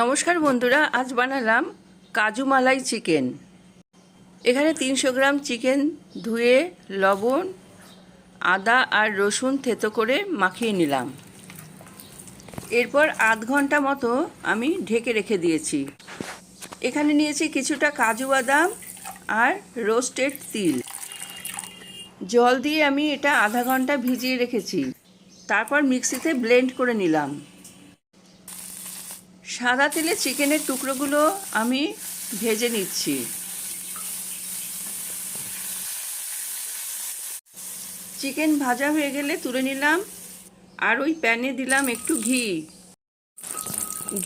নমস্কার বন্ধুরা, আজ বানালাম কাজু মালাই চিকেন। এখানে তিনশো গ্রাম চিকেন ধুয়ে, লবণ, আদা আর রসুন থেতো করে মাখিয়ে নিলাম। এরপর আধ ঘণ্টা মতো আমি ঢেকে রেখে দিয়েছি। এখানে নিয়েছি কিছুটা কাজু বাদাম আর রোস্টেড তিল। জল দিয়ে আমি এটা আধা ঘণ্টা ভিজিয়ে রেখেছি। তারপর মিক্সিতে ব্লেন্ড করে নিলাম। সাদা তেলে চিকেনের টুকরোগুলো আমি ভেজে নিচ্ছি। চিকেন ভাজা হয়ে গেলে তুলে নিলাম আর ওই প্যানে দিলাম একটু ঘি।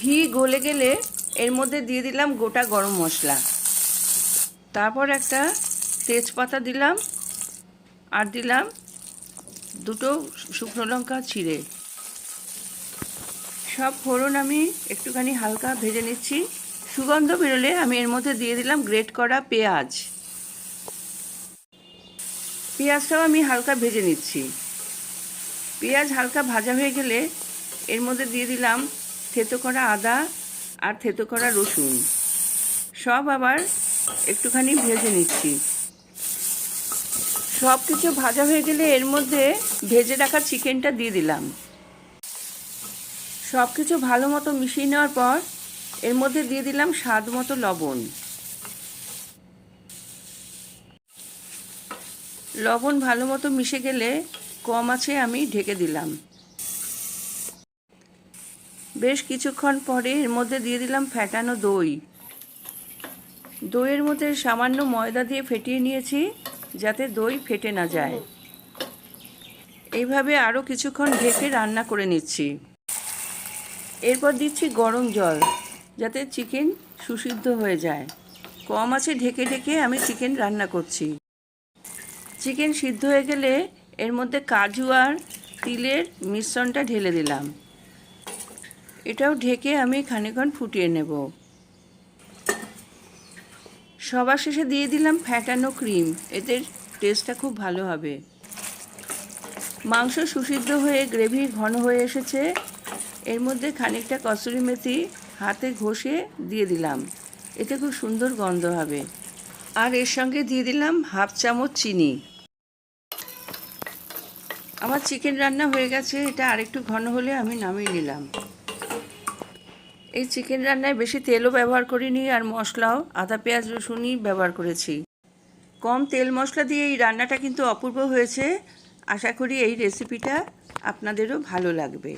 ঘি গলে গেলে এর মধ্যে দিয়ে দিলাম গোটা গরম মশলা। তারপর একটা তেজপাতা দিলাম আর দিলাম দুটো শুকনো লঙ্কা ছিঁড়ে। সব ফোড়ন আমি একটুখানি হালকা ভেজে নিচ্ছি। সুগন্ধ বেরোলে আমি এর মধ্যে দিয়ে দিলাম গ্রেট করা পেঁয়াজ। পেঁয়াজটাও আমি হালকা ভেজে নিচ্ছি। পেঁয়াজ হালকা ভাজা হয়ে গেলে এর মধ্যে দিয়ে দিলাম থেতো করা আদা আর থেতো করা রসুন। সব আবার একটুখানি ভেজে নিচ্ছি। সব কিছু ভাজা হয়ে গেলে এর মধ্যে ভেজে রাখা চিকেনটা দিয়ে দিলাম। সব কিছু ভালো মতো মিশিয়ে নেওয়ার পর এর মধ্যে দিয়ে দিলাম স্বাদ মতো লবণ। লবণ ভালো মতো মিশে গেলে কম আছে আমি ঢেকে দিলাম। বেশ কিছুক্ষণ পরে এর মধ্যে দিয়ে দিলাম ফ্যাটানো দই। দইয়ের মধ্যে সামান্য ময়দা দিয়ে ফেটিয়ে নিয়েছি যাতে দই ফেটে না যায়। এইভাবে আরও কিছুক্ষণ ঢেকে রান্না করে নিচ্ছি। এরপর দিচ্ছি গরম জল, যাতে চিকেন সুসিদ্ধ হয়ে যায়। কম আছে ঢেকে ঢেকে আমি চিকেন রান্না করছি। চিকেন সিদ্ধ হয়ে গেলে এর মধ্যে কাজু আর তিলের মিশ্রণটা ঢেলে দিলাম। এটাও ঢেকে আমি খানিক্ষণ ফুটিয়ে নেব। সবার শেষে দিয়ে দিলাম ফ্যাটানো ক্রিম, এতে টেস্টটা খুব ভালো হবে। মাংস সুসিদ্ধ হয়ে গ্রেভি ঘন হয়ে এসেছে। এর মধ্যে খানিকটা কসুরি মেথি হাতে ঘষে দিয়ে দিলাম। এতে খুব সুন্দর গন্ধ হবে। আর এর সঙ্গে দিয়ে দিলাম হাফ চামচ চিনি। আমার চিকেন রান্না হয়ে গেছে, এটা আরেকটু ঘন হলে আমি নামিয়ে নিলাম। এই চিকেন রান্নায় বেশি তেলও ব্যবহার করিনি আর মশলাও, আদা, পেঁয়াজ, রসুনই ব্যবহার করেছি। কম তেল মশলা দিয়ে এই রান্নাটা কিন্তু অপূর্ব হয়েছে। আশা করি এই রেসিপিটা আপনাদেরও ভালো লাগবে।